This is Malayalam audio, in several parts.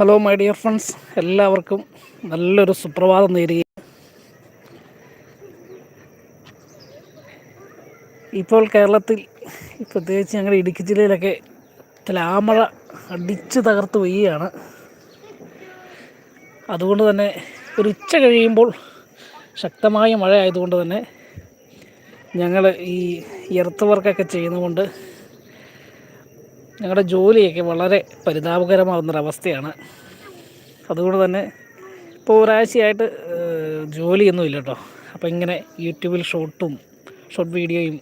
ഹലോ മൈ ഡിയർ ഫ്രണ്ട്സ് എല്ലാവർക്കും നല്ലൊരു സുപ്രഭാതം നേരുകയും ഇപ്പോൾ കേരളത്തിൽ പ്രത്യേകിച്ച് ഞങ്ങളുടെ ഇടുക്കി ജില്ലയിലൊക്കെ ലാമഴ അടിച്ച് തകർത്ത് പെയ്യുകയാണ്. അതുകൊണ്ട് തന്നെ ഒരു ഉച്ച കഴിയുമ്പോൾ ശക്തമായ മഴ ആയതുകൊണ്ട് തന്നെ ഞങ്ങൾ ഈ എർത്ത് വർക്കൊക്കെ ചെയ്യുന്നതുകൊണ്ട് ഞങ്ങളുടെ ജോലിയൊക്കെ വളരെ പരിതാപകരമാകുന്നൊരവസ്ഥയാണ് അതുകൊണ്ട് തന്നെ ഇപ്പോൾ ഒരാഴ്ചയായിട്ട് ജോലിയൊന്നും ഇല്ല കേട്ടോ. അപ്പോൾ ഇങ്ങനെ യൂട്യൂബിൽ ഷോർട്ടും ഷോർട്ട് വീഡിയോയും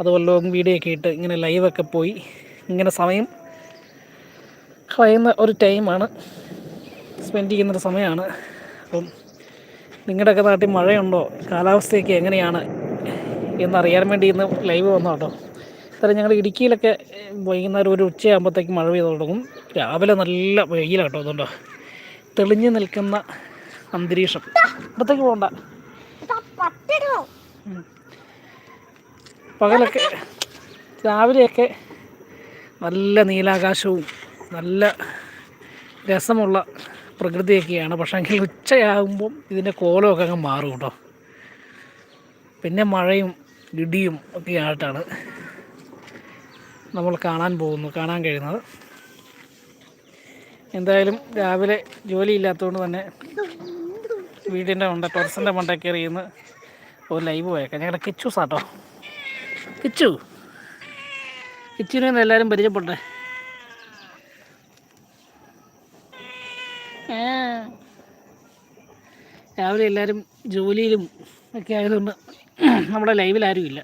അതുപോലെ ലോങ് വീഡിയോ ഒക്കെ ഇട്ട് ഇങ്ങനെ ലൈവൊക്കെ പോയി ഇങ്ങനെ സമയം കളയുന്ന ഒരു ടൈമാണ് സ്പെൻഡ് ചെയ്യുന്നൊരു സമയമാണ്. അപ്പം നിങ്ങളുടെയൊക്കെ നാട്ടിൽ മഴയുണ്ടോ? കാലാവസ്ഥയൊക്കെ എങ്ങനെയാണ്? എന്നറിയാൻ വേണ്ടി ഇന്ന് ലൈവ് വന്നു കേട്ടോ. ഇത്തരം ഞങ്ങൾ ഇടുക്കിയിലൊക്കെ വൈകുന്നേരം ഒരു ഉച്ചയാകുമ്പോഴത്തേക്ക് മഴ പെയ്ത് തുടങ്ങും. രാവിലെ നല്ല വെയിലാണ് കേട്ടോ അതുകൊണ്ടോ. തെളിഞ്ഞു നിൽക്കുന്ന അന്തരീക്ഷം. അപ്പത്തേക്ക് പോകണ്ട പകലൊക്കെ രാവിലെയൊക്കെ നല്ല നീലാകാശവും നല്ല രസമുള്ള പ്രകൃതിയൊക്കെയാണ്. പക്ഷേങ്കിൽ ഉച്ചയാകുമ്പം ഇതിന്റെ കോലമൊക്കെ അങ്ങ് മാറും കേട്ടോ. പിന്നെ മഴയും ഇടിയും ഒക്കെ ആയിട്ടാണ് നമ്മൾ കാണാൻ പോകുന്നു കാണാൻ കഴിയുന്നത്. എന്തായാലും രാവിലെ ജോലിയില്ലാത്തതുകൊണ്ട് തന്നെ വീടിന്റെ മണ്ട ടെറസിന്റെ മണ്ട കയറി ഒരു ലൈവ് പോയേക്കാം ഞങ്ങളുടെ കിച്ചു സാട്ടോ. കിച്ചു. കിച്ചുവിനെ എല്ലാവരും പരിചയപ്പെട്ടെ. രാവിലെ എല്ലാവരും ജോലിയിലും ഒക്കെ ആയതുകൊണ്ട് നമ്മുടെ ലൈവിലാരും ആരും ഇല്ല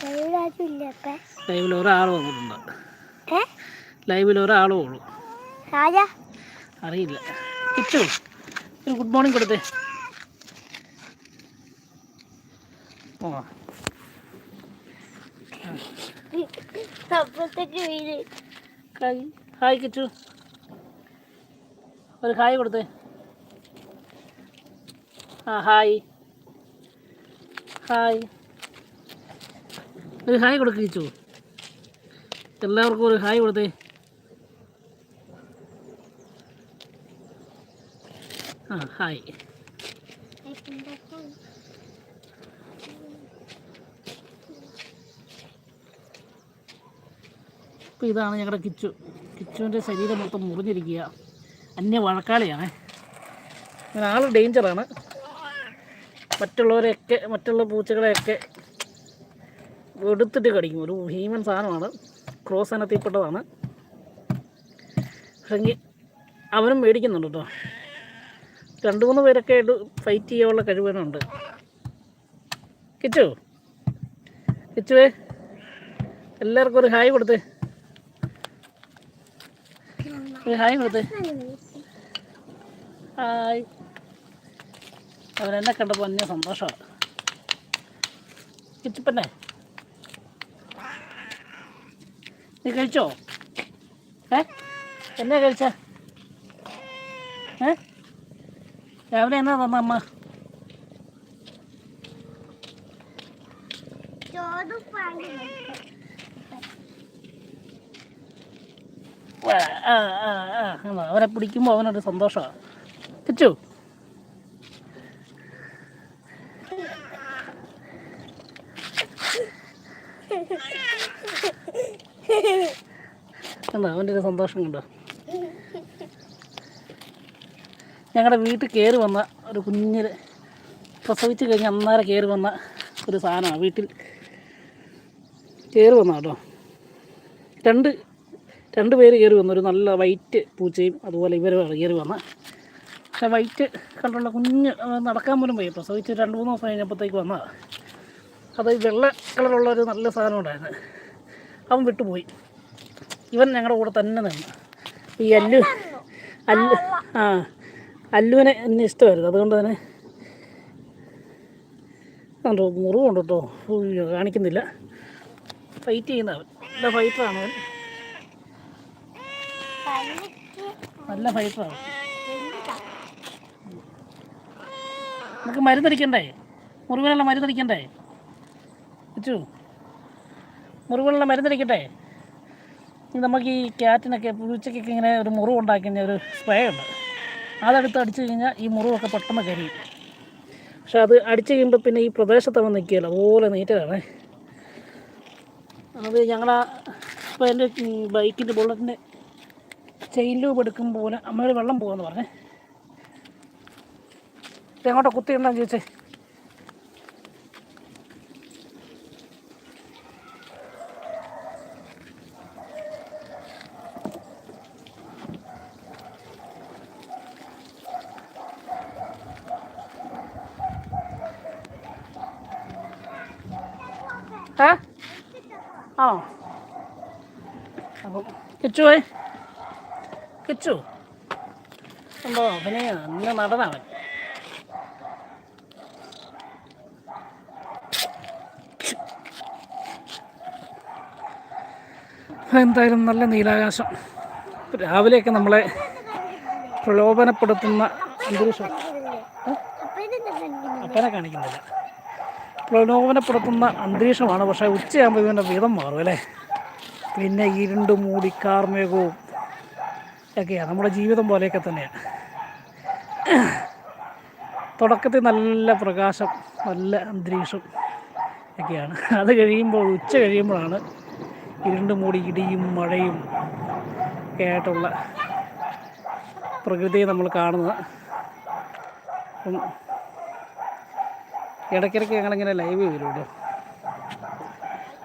ശരീരമില്ല അപ്പ ലൈവിൽ ഒരാൾ വന്നിട്ടുണ്ട്. ലൈവിൽ ഒരാൾ ഉള്ളൂ. രാജാ അറിയില്ല. കിച്ചു ഒരു ഗുഡ് മോർണിംഗ് കൊടുത്തേ. ഓ. ഹായ് കിച്ചു. ഒരു ഹായ് കൊടുത്തേ. ആ ഹായ് ഹായ് ഒരു ഹായ് കൊടുക്കിച്ചു എല്ലാവർക്കും ഒരു ഹായ് കൊടുത്തേ. ആ ഹായ്. അപ്പോൾ ഇതാണ് ഞങ്ങളുടെ കിച്ചു. കിച്ചുവിന്റെ ശരീരം മൊത്തം മുറിഞ്ഞിരിക്കുക. അന്യ വഴക്കാളിയാണ്. ആൾ ഡേഞ്ചറാണ് മറ്റുള്ളവരെയൊക്കെ മറ്റുള്ള പൂച്ചകളെയൊക്കെ എടുത്തിട്ട് കടിക്കും. ഒരു ഭീമൻ സാധനമാണ്. ക്രോസ് ഇനത്തിൽപ്പെട്ടതാണ്. പക്ഷെങ്കിൽ അവനും മേടിക്കുന്നുണ്ട് കേട്ടോ രണ്ട് മൂന്ന് പേരൊക്കെ ആയിട്ട് ഫൈറ്റ് ചെയ്യാനുള്ള കഴിവനുണ്ട് കിച്ചു? കിച്ചുവേ എല്ലാവർക്കും ഒരു ഹായ് കൊടുത്തേ. ഒരു ഹായ് കൊടുത്തേ. ഹായ്. അവരെന്നെ കണ്ടപ്പോൾ അന്യ സന്തോഷമാണ് കിച്ചുപ്പന്നെ നീ കഴിച്ചോ? ഏ? എന്നാ കഴിച്ച? ഏ? രാവിലെ എന്നാ തന്ന അമ്മ? അവരെ പിടിക്കുമ്പോൾ അവനൊരു സന്തോഷമാണ് കിച്ചു? കണ്ടോ അവന്റെ ഒരു സന്തോഷം കണ്ടോ? ഞങ്ങളുടെ വീട്ടിൽ കയറി വന്ന ഒരു കുഞ്ഞിൽ പ്രസവിച്ച് കഴിഞ്ഞ് അന്നേരം കയറി വന്ന ഒരു സാധനമാണ്. വീട്ടിൽ കയറി വന്ന കേട്ടോ. രണ്ട് രണ്ട് പേര് കയറി വന്നു. ഒരു നല്ല വൈറ്റ് പൂച്ചയും അതുപോലെ ഇവരും കയറി വന്ന. പക്ഷേ വൈറ്റ് കണ്ടുള്ള കുഞ്ഞ് നടക്കാൻ പോലും പോയി പ്രസവിച്ച് രണ്ട് മൂന്ന് ദിവസം കഴിഞ്ഞപ്പോഴത്തേക്ക് വന്നതാണ് അത് വെള്ള കളറുള്ള ഒരു നല്ല സാധനം ഉണ്ടായിരുന്നു. അവൻ വിട്ടുപോയി. ഇവൻ ഞങ്ങളുടെ കൂടെ തന്നെ നിന്ന്. ഈ അല്ലു അല്ലു ആ അല്ലുവിനെ എന്നെ ഇഷ്ടമായിരുന്നു. അതുകൊണ്ട് തന്നെ കണ്ടോ മുറിവുണ്ട് കേട്ടോ കാണിക്കുന്നില്ല. ഫൈറ്റ് ചെയ്യുന്ന അവൻ. നല്ല ഫൈറ്ററാണ് അവൻ. നല്ല ഫൈറ്ററാണ് നമുക്ക് മരുന്നടിക്കണ്ടേ? മുറിവിനുള്ള മരുന്നടിക്കണ്ടേ? അച്ചു. മുറിവിനുള്ള മരുന്നടിക്കട്ടെ നമുക്ക് ഈ ക്യാറ്റിനൊക്കെ പൂച്ചയ്ക്കൊക്കെ ഇങ്ങനെ ഒരു മുറിവ് ഉണ്ടാക്കി കഴിഞ്ഞാൽ ഒരു സ്പ്രേ ഉണ്ട്. അതെടുത്ത് അടിച്ചു കഴിഞ്ഞാൽ ഈ മുറിവൊക്കെ പെട്ടെന്ന് കരിയും. പക്ഷെ അത് അടിച്ചു കഴിയുമ്പോൾ പിന്നെ ഈ പ്രദേശത്ത് അവൻ നിൽക്കുകയില്ല. അതുപോലെ നീറ്റതാണ് അത് ഞങ്ങളാ ഇപ്പോൾ എന്റെ ബൈക്കിന്റെ ബുള്ളറ്റിന്റെ ചെയിൻ ലൂബ് എടുക്കുമ്പോൾ അമ്മയുടെ വെള്ളം പോകുമെന്ന് പറഞ്ഞേ. എങ്ങോട്ടാണ് കുത്തി കുത്തിയിട്ടുണ്ടെന്ന് ചോദിച്ചേ ഏ ആണോ അപ്പം കിച്ചുവേ കിച്ചു ഉണ്ടോ അവനെ അന്ന് നടനവൻ എന്തായാലും നല്ല നീലാകാശം. രാവിലെയൊക്കെ നമ്മളെ പ്രലോഭനപ്പെടുത്തുന്ന അന്തരീക്ഷം. അപ്പനെ കാണിക്കുന്നില്ല. പ്രലോഭനപ്പെടുത്തുന്ന അന്തരീക്ഷമാണ്. പക്ഷേ ഉച്ചയാകുമ്പോൾ ഇവന്റെ വീതം മാറും അല്ലേ? പിന്നെ ഇരുണ്ട് മൂടി കാർമേഘവും ഒക്കെയാണ് നമ്മുടെ ജീവിതം പോലെയൊക്കെ തന്നെയാണ് തുടക്കത്തിൽ നല്ല പ്രകാശം നല്ല അന്തരീക്ഷം ഒക്കെയാണ്. അത് കഴിയുമ്പോൾ ഉച്ച കഴിയുമ്പോഴാണ് ഇരുണ്ട് മൂടി ഇടിയും മഴയും ഒക്കെ ആയിട്ടുള്ള പ്രകൃതിയെ നമ്മൾ കാണുന്നത്. അപ്പം ഇടയ്ക്കിടയ്ക്ക് ഞങ്ങളിങ്ങനെ ലൈവ് വരുമല്ലോ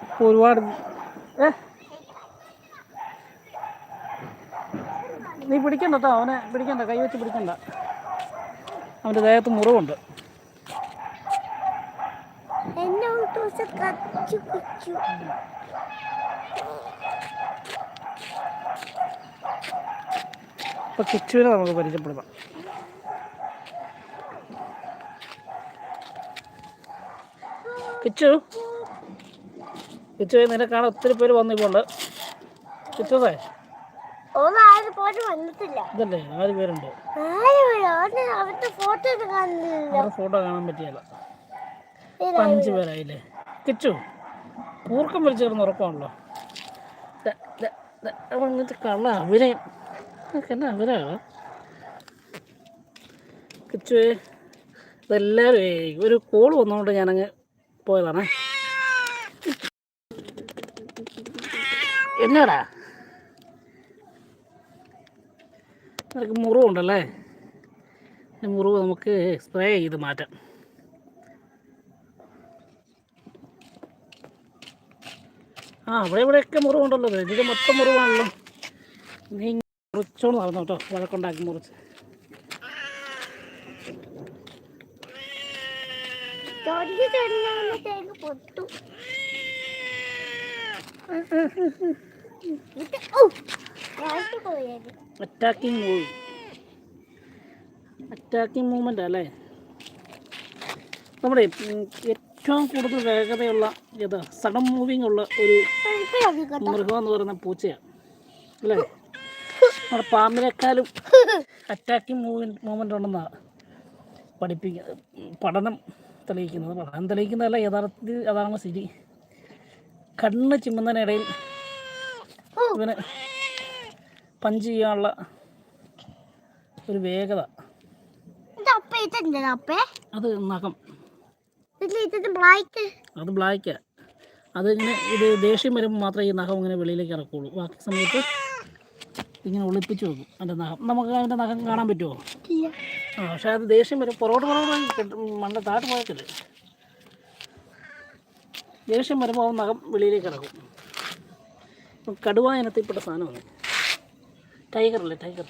അപ്പോൾ ഒരുപാട് ഏ? നീ പിടിക്കണ്ട കേട്ടോ അവനെ പിടിക്കണ്ട കൈ വെച്ച് പിടിക്കണ്ട. അവന്റെ ദേഹത്ത് മുറിവുണ്ട്. ഇപ്പൊ കിച്ചുവിനെ നമുക്ക് പരിചയപ്പെടുത്താം. കിച്ചു? കിച്ചു നിന്നെ കാണാൻ ഒത്തിരി പേര് വന്നിപ്പോണ്ട്. കിച്ചുവേ. ഇതല്ലേ? നാല് പേരുണ്ട്? അവരുടെ ഫോട്ടോ കാണാൻ പറ്റിയല്ല. അഞ്ച് പേരായില്ലേ? കിച്ചു കൂർക്കം വലിച്ചു കിടന്ന് ഉറക്കമാണല്ലോ. ഇങ്ങനത്തെ കള്ള അഭിനയം എന്നാ അഭിനയമാണ് കിച്ചുവേ ഇതെല്ലാവരും ഒരു കോൾ വന്നുകൊണ്ട് ഞാനങ്ങ് പോയതാണ്. എന്നാടാ? നിനക്ക് മുറിവുണ്ടല്ലേ ഉണ്ടല്ലേ? മുറിവ് നമുക്ക് സ്പ്രേ ചെയ്ത് മാറ്റാം. ആ അവിടെ ഇവിടെയൊക്കെ മുറിവുണ്ടല്ലോ ഇതിന്റെ മൊത്തം മുറിവാണല്ലോ. നീ മുറിച്ചോണ്ട് നടന്നു കേട്ടോ വഴക്കുണ്ടാക്കി മുറിച്ച്. പൊട്ടു. അറ്റാക്കിങ് മൂവ് അറ്റാക്കിങ് മൂവ്മെന്റ് അല്ലേ നമ്മുടെ ഏറ്റവും കൂടുതൽ വേഗതയുള്ള ഇത് സഡൻ മൂവിങ് ഉള്ള ഒരു മൃഗം എന്ന് പറയുന്ന പൂച്ചയാണ് അല്ലേ? നമ്മുടെ പാമ്പിനേക്കാളും അറ്റാക്കിങ് മൂവ് മൂവ്മെന്റ് ഉണ്ടെന്നാണ് പഠിപ്പിക്കുക പഠനം തെളിയിക്കുന്നത്. പഠനം തെളിയിക്കുന്നതല്ല യഥാർത്ഥത്തിൽ അതാണ് ശരി കണ്ണ് ചിമ്മുന്നതിനിടയിൽ ഇവന് പഞ്ച് ചെയ്യാനുള്ള ഒരു വേഗത. അത് നഖം. അത് ബ്ലാക്ക് അതിന് ഇത് ദേഷ്യം വരുമ്പോൾ മാത്രമേ ഈ നഖം ഇങ്ങനെ വെളിയിലേക്ക് ഇറക്കുള്ളൂ. ബാക്കി സമയത്ത് ഇങ്ങനെ ഒളിപ്പിച്ചു വെക്കും അതിന്റെ നഖം. നമുക്ക് അതിന്റെ നഖം കാണാൻ പറ്റുമോ ആ പക്ഷേ അത് ദേഷ്യം വരും. പുറകോട്ട് പുറകോട്ട് മണ്ട താട്ട് പോയത്തില്ല ദേഷ്യം വരുമ്പോൾ നഖം വെളിയിലേക്ക് ഇറക്കും. കടുവ ഇനത്തിൽപ്പെട്ട സാധനമാണ്. ടൈഗർ? അല്ലേ ടൈഗർ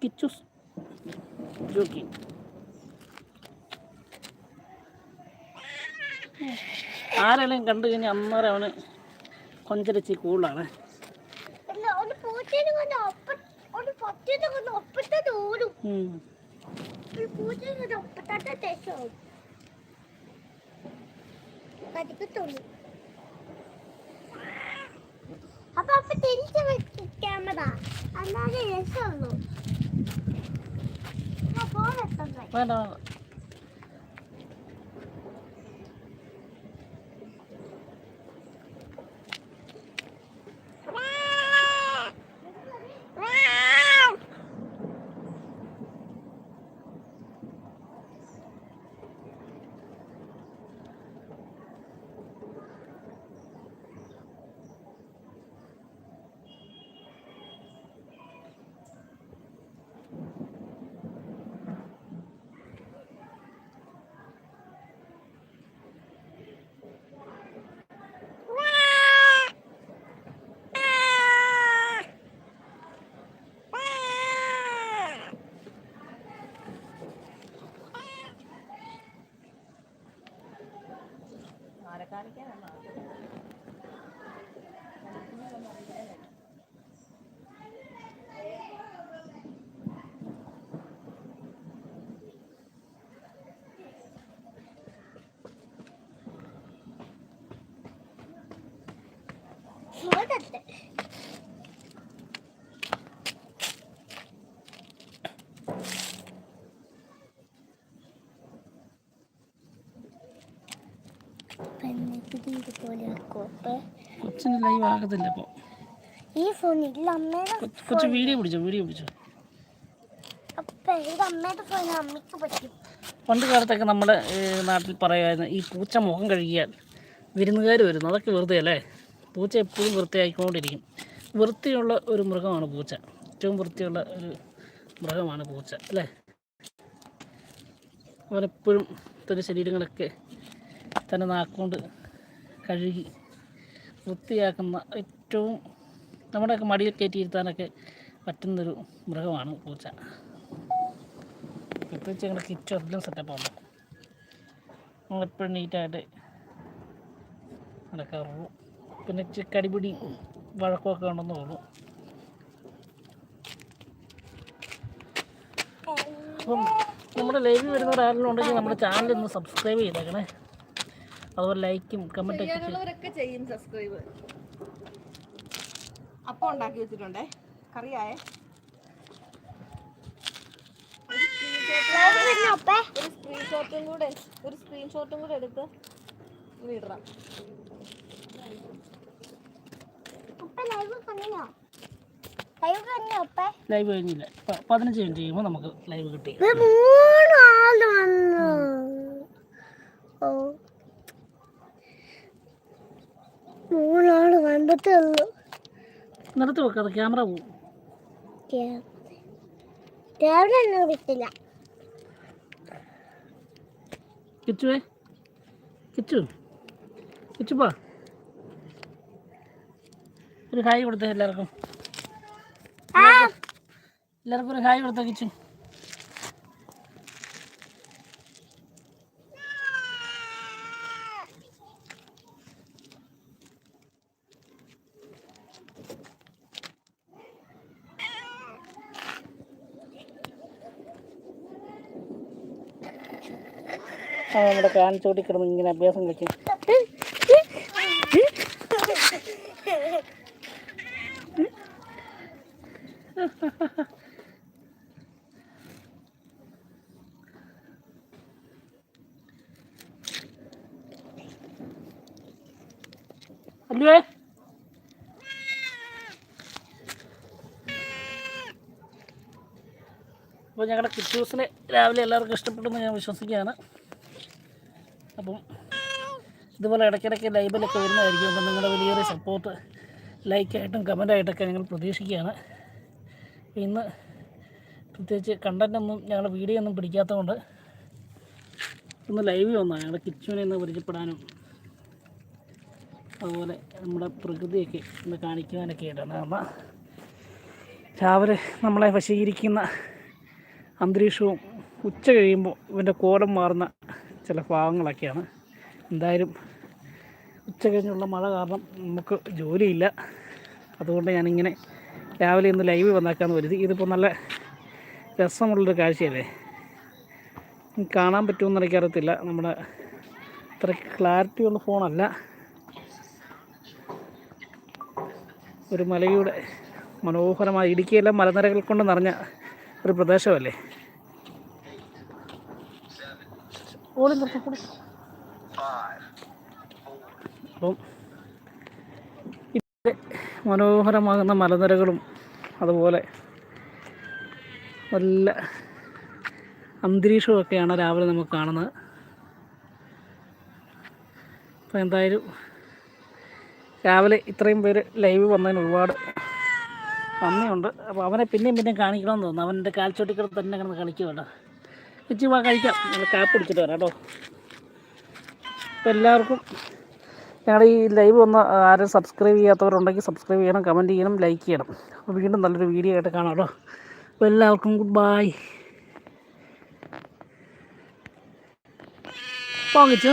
കിച്ചുസ്. ജോക്കി. ആരെല്ലാം കണ്ടു കഴിഞ്ഞാൽ അന്നേരം അവന് കൊഞ്ചരച്ചി കൂടുതലാണ് അല്ല ഒരു പൂച്ചേനെ കൊണ്ട് ഒപ്പ ഒരു പൊറ്റേനെ കൊണ്ട് ഒപ്പത്തത് ഓടും ഉം. ഒരു പൂച്ചേനെ കൊണ്ട് ഒപ്പത്തത്തെ തെശവും കടിക്കത്തുള്ളൂ അപ്പ അപ്പൊ തിരിച്ചു ക്യാമറ അല്ലാതെ രസമുള്ളൂ ഫോൺ എത്തണ്ടേ വേണ്ട വേണ്ട ഫോൺ എത്തേ ഇതുപോലെ കോപ്പ് കൊച്ചിന് ലൈവ് ആകത്തില്ല ഇപ്പോൾ ഈ ഫോൺ ഇല്ല അമ്മേടെ കൊച്ചു വീഡിയോ പിടിച്ചോ വീഡിയോ പിടിച്ചോ. അപ്പൊ പണ്ട് കാലത്തൊക്കെ നമ്മുടെ നാട്ടിൽ പറയുമായിരുന്നു ഈ പൂച്ച മുഖം കഴുകിയാൽ വിരുന്നുകാർ വരുന്നു. അതൊക്കെ വെറുതെ അല്ലേ? പൂച്ച എപ്പോഴും വൃത്തിയായിക്കൊണ്ടിരിക്കും. വൃത്തിയുള്ള ഒരു മൃഗമാണ് പൂച്ച. ഏറ്റവും വൃത്തിയുള്ള ഒരു മൃഗമാണ് പൂച്ച അല്ലേ? അവനെപ്പോഴും തന്റെ ശരീരങ്ങളൊക്കെ തന്നെ നാക്കുകൊണ്ട് കഴുകി വൃത്തിയാക്കുന്ന ഏറ്റവും നമ്മുടെയൊക്കെ മടിയിൽ കയറ്റിയിരുത്താനൊക്കെ പറ്റുന്നൊരു മൃഗമാണ് പൂച്ച. പ്രത്യേകിച്ച് ഞങ്ങളുടെ കിച്ചൺ എല്ലാം സെറ്റപ്പാണ് നമ്മളെപ്പോഴും നീറ്റായിട്ട് നടക്കാറുള്ളൂ. പിന്നെ ചിക്കടിപിടി കടിപിടി വഴക്കമൊക്കെ ഉണ്ടെന്ന് തോന്നും അപ്പം നമ്മുടെ ലൈവിൽ വരുന്ന ഒരാളിലുണ്ടെങ്കിൽ നമ്മുടെ ചാനൽ ഒന്ന് സബ്സ്ക്രൈബ് ചെയ്തേക്കണേ. അതുപോലെ ലൈക്കും കമന്റ് ഒക്കെ ചെയ്യും സബ്സ്ക്രൈബ്. അപ്പം ഉണ്ടാക്കി വെച്ചിട്ടുണ്ടേ? കറിയായേ? ഒരു സ്ക്രീൻഷോട്ടും കൂടെ ഒരു സ്ക്രീൻഷോട്ടും കൂടെ എടുത്ത് അപ്പ ലൈവ് കഴിഞ്ഞില്ല. പതിനഞ്ച് മിനിറ്റ് കഴിയുമ്പോൾ നമുക്ക് ലൈവ് കിട്ടി. ആൾ വന്നു. ഓ. മൂന്നാൾ വന്നിട്ടേ ഉള്ളൂ. നിർത്തി വെക്കാതെ ക്യാമറ പോകും രാവിലെ ഒന്നും വിട്ടില്ല. കിച്ചുവേ കിച്ചു കിച്ചുപ്പാ ഒരു ഹായ് കൊടുത്തേ എല്ലാവർക്കും. എല്ലാവർക്കും ഒരു ഹായ് കൊടുത്തേ കിച്ചു. ആ നമ്മുടെ കാണിച്ചോട്ടി കിടന്ന് ഇങ്ങനെ അഭ്യാസം കളിക്കും അല്ലേ അപ്പോൾ ഞങ്ങളുടെ കിറ്റൂസിനെ രാവിലെ എല്ലാവർക്കും ഇഷ്ടപ്പെട്ടെന്ന് ഞാൻ വിശ്വസിക്കുകയാണ്. അപ്പം ഇതുപോലെ ഇടയ്ക്കിടയ്ക്ക് ലൈവിലൊക്കെ വരുന്നതായിരിക്കും. അപ്പം നിങ്ങളുടെ വലിയൊരു സപ്പോർട്ട് ലൈക്കായിട്ടും കമന്റായിട്ടൊക്കെ ഞങ്ങൾ പ്രതീക്ഷിക്കുകയാണ്. ഇന്ന് പ്രത്യേകിച്ച് കണ്ടന്റൊന്നും ഞങ്ങളുടെ വീഡിയോ ഒന്നും പിടിക്കാത്തതുകൊണ്ട് ഒന്ന് ലൈവ് വന്നാണ് ഞങ്ങളുടെ കിച്ചുവിനെ ഒന്ന് പരിചയപ്പെടാനും അതുപോലെ നമ്മുടെ പ്രകൃതിയൊക്കെ ഒന്ന് കാണിക്കുവാനൊക്കെ ആയിട്ടാണ്. കാരണം രാവിലെ നമ്മളെ വശീകരിക്കുന്ന അന്തരീക്ഷവും ഉച്ച കഴിയുമ്പോൾ ഇവന്റെ കോലം മാറുന്ന ചില ഭാഗങ്ങളൊക്കെയാണ്. എന്തായാലും ഉച്ച കഴിഞ്ഞുള്ള മഴ കാരണം നമുക്ക് ജോലിയില്ല. അതുകൊണ്ട് ഞാനിങ്ങനെ രാവിലെ ഇന്ന് ലൈവ് വന്നേക്കാന്ന് വരുതി ഇതിപ്പോൾ നല്ല രസമുള്ളൊരു കാഴ്ചയല്ലേ? കാണാൻ പറ്റുമെന്ന് എനിക്കറിയത്തില്ല. നമ്മുടെ ഇത്ര ക്ലാരിറ്റി ഉള്ള ഫോണല്ല. ഒരു മലയുടെ മനോഹരമായ ഇടുക്കിയെല്ലാം മലനിരകൾ കൊണ്ട് നിറഞ്ഞ ഒരു പ്രദേശമല്ലേ? ഓടി നിർത്താം, കൂടി അപ്പം മനോഹരമാകുന്ന മലനിരകളും അതുപോലെ നല്ല അന്തരീക്ഷമൊക്കെയാണ് രാവിലെ നമുക്ക് കാണുന്നത്. അപ്പോൾ എന്തായാലും രാവിലെ ഇത്രയും പേര് ലൈവ് വന്നതിന് ഒരുപാട് നന്ദിയുണ്ട്. അപ്പോൾ അവനെ പിന്നെയും പിന്നെയും കാണിക്കണമെന്ന് തോന്നുന്നു. അവന്റെ കാൽച്ചോട്ടിക്കൽ തന്നെ കിടന്ന് കളിക്കുമല്ലോ ഇച്ചി വാ കഴിക്കാം. ഞങ്ങൾ കാപ്പ് പിടിച്ചിട്ട് വരാം കേട്ടോ. അപ്പോൾ എല്ലാവർക്കും ഞങ്ങളുടെ ഈ ലൈവ് ഒന്ന് ആരും സബ്സ്ക്രൈബ് ചെയ്യാത്തവരുണ്ടെങ്കിൽ സബ്സ്ക്രൈബ് ചെയ്യണം കമന്റ് ചെയ്യണം ലൈക്ക് ചെയ്യണം. അപ്പോൾ വീണ്ടും നല്ലൊരു വീഡിയോ ആയിട്ട് കാണാം കേട്ടോ. അപ്പോൾ എല്ലാവർക്കും ഗുഡ് ബൈ വാങ്ങിച്ചു